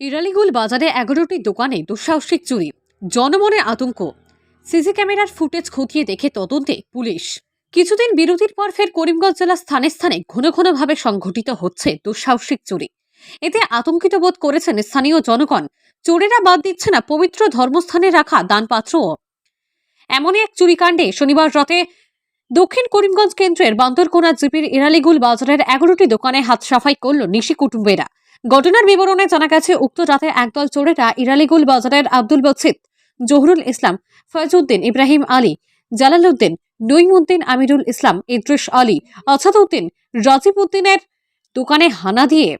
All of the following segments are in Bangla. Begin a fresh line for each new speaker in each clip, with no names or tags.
ইরালিগুল বাজারে এগারোটি দোকানে দুঃসাহসিক চুরি, জনমনে আতঙ্ক। সিসি ক্যামেরার ফুটেজ খতিয়ে দেখে তদন্তে পুলিশ। কিছুদিন বিরতির পর ফের করিমগঞ্জ জেলার স্থানে স্থানে ঘন ঘনভাবে সংঘটিত হচ্ছে দুঃসাহসিক চুরি। এতে আতঙ্কিত বোধ করেছেন স্থানীয় জনগণ। চোরেরা বাদ দিচ্ছে না পবিত্র ধর্মস্থানে রাখা দানপাত্রও এমনই এক চুরিকাণ্ডে শনিবার রাতে দক্ষিণ করিমগঞ্জ কেন্দ্রের বান্দরকোনা জিপির ইরালিগুল বাজারের এগারোটি দোকানে হাত সাফাই করল নিশি কুটুম্বেরা। ঘটনার বিবরণে জানা গেছে, উক্ত রাতে একদল চোরেরা ইরালিগুল বাজারের আব্দুল বছিত জহুরুল ইসলাম ফয়জউদ্দিন ইব্রাহিম আলী, জালালউদ্দিন নইমুদ্দিন আমিরুল ইসলাম, ইদ্রিস আলী আসাদউদ্দিন রাজীব উদ্দিনের দোকানে হানা দিয়ে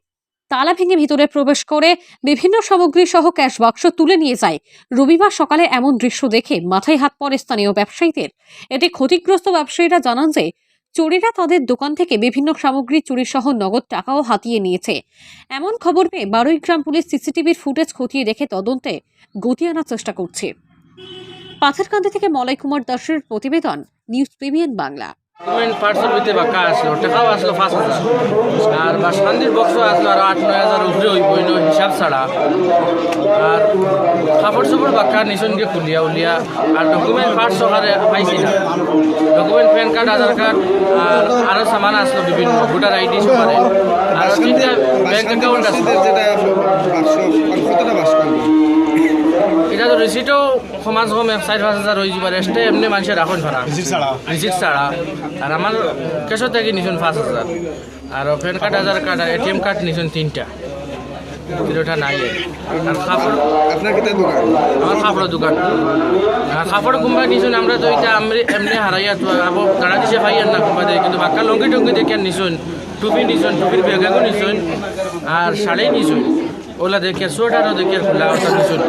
তালা ভেঙে ভিতরে প্রবেশ করে বিভিন্ন সামগ্রী সহ ক্যাশ বাক্স তুলে নিয়ে যায়। রবিবার সকালে এমন দৃশ্য দেখে মাথায় হাত পড়ে স্থানীয় ব্যবসায়ীদের। এতে ক্ষতিগ্রস্ত ব্যবসায়ীরা জানান যে চোরেরা তাদের দোকান থেকে বিভিন্ন সামগ্রী চুরি সহ নগদ টাকাও হাতিয়ে নিয়েছে। এমন খবর পেয়ে বারুই গ্রাম পুলিশ সিসিটিভির ফুটেজ খতিয়ে দেখে তদন্তে গতি আনার চেষ্টা করছে। পাথারকান্দি থেকে মলয় কুমার দাসের প্রতিবেদন, news premium Bangla.
Document parcel বাক্কা আসলো টাকাও আসলো পাঁচ হাজার। আর বা শান্তির বক্স আসলো আর আট নয় হাজার উপরে হইব ইনো হিসাব ছাড়া। আর কাপড় চাপড় বাক্কা নিচনকে খুলিয়া উলিয়া আর ডকুমেন্ট পার্ট সকালে পাইছি না। Document PAN card Aadhaar card আর আরও সামান আসলো বিভিন্ন ভোটার আইডি সকালে আর তিনটা ব্যাংক অ্যাকাউন্ট আসলো রিসিটও সমাজ কম চার পাঁচ হাজার হয়ে যাবার এসে এমনি মানুষের রাখুন ভাড়া রিসিট ছাড়া আর আমার কেশর থেকে নিছুন পাঁচ হাজার আর প্যান কার্ড আধার কার্ড আর এটিএম কার্ড নিছুন তিনটা। তিনটা নাই। আর কাপড়
আপনার কিতা দোকান?
আমার কাপড়ের দোকান। আর কাপড় কুম্বা নিছুন আমরা তো এটা আমি এমনি হারাইয়া তো আবো গাড়া দিছে ভাই না কুম্বা দেয়। কিন্তু বাক্কা লঙ্গি টঙ্গি দেখে নিছুন টুপি নিছুন টুপির বেগাগো নিছুন আর শাড়ি নিছুন ওলা দেখে সোয়েটারও দেখে খোলা ওটা নিছুন